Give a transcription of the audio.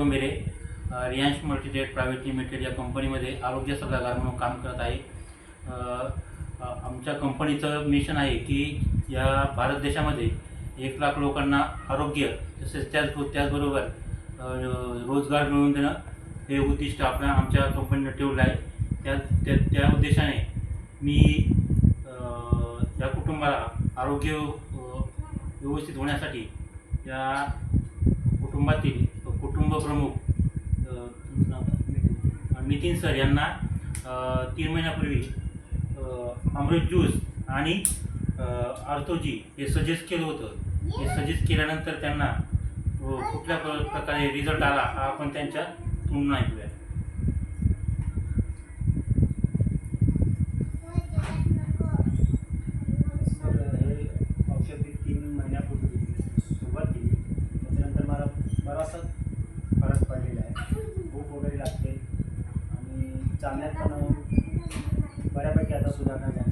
गोमेरे मेरे Riyansh मल्टीटेट private limited या कंपनीमध्ये आरोग्य सल्लागार म्हणून काम करत आहे. आमच्या कंपनीचं मिशन आहे की या भारत देशामध्ये एक लाख लोकांना आरोग्य तसेच त्याच त्याचबरोबर रोजगार मिळवून देणं हे उद्दिष्ट आपण आमच्या कंपनीनं ठेवलं आहे. त्या त्या त्या उद्देशाने मी या कुटुंबाला आरोग्य व्यवस्थित होण्यासाठी या कुटुंबातील नितीन सर यांना तीन महिन्यापूर्वी अमृत ज्यूस आणि आर्थोजी हे सजेस्ट केलं होतं. हे सजेस्ट केल्यानंतर त्यांना कुठल्या प्र- प्रकारे रिझल्ट आला हा आपण त्यांच्या तोंडून ऐकूया तर हे औषध मी तीन महिन्यापूर्वी सुरुवात केली त्याच्यानंतर मला बराचसा फरक पडलेला आहे भूक वगैरे चालण्यात पण बऱ्यापैकी आता सुधारणा झाली.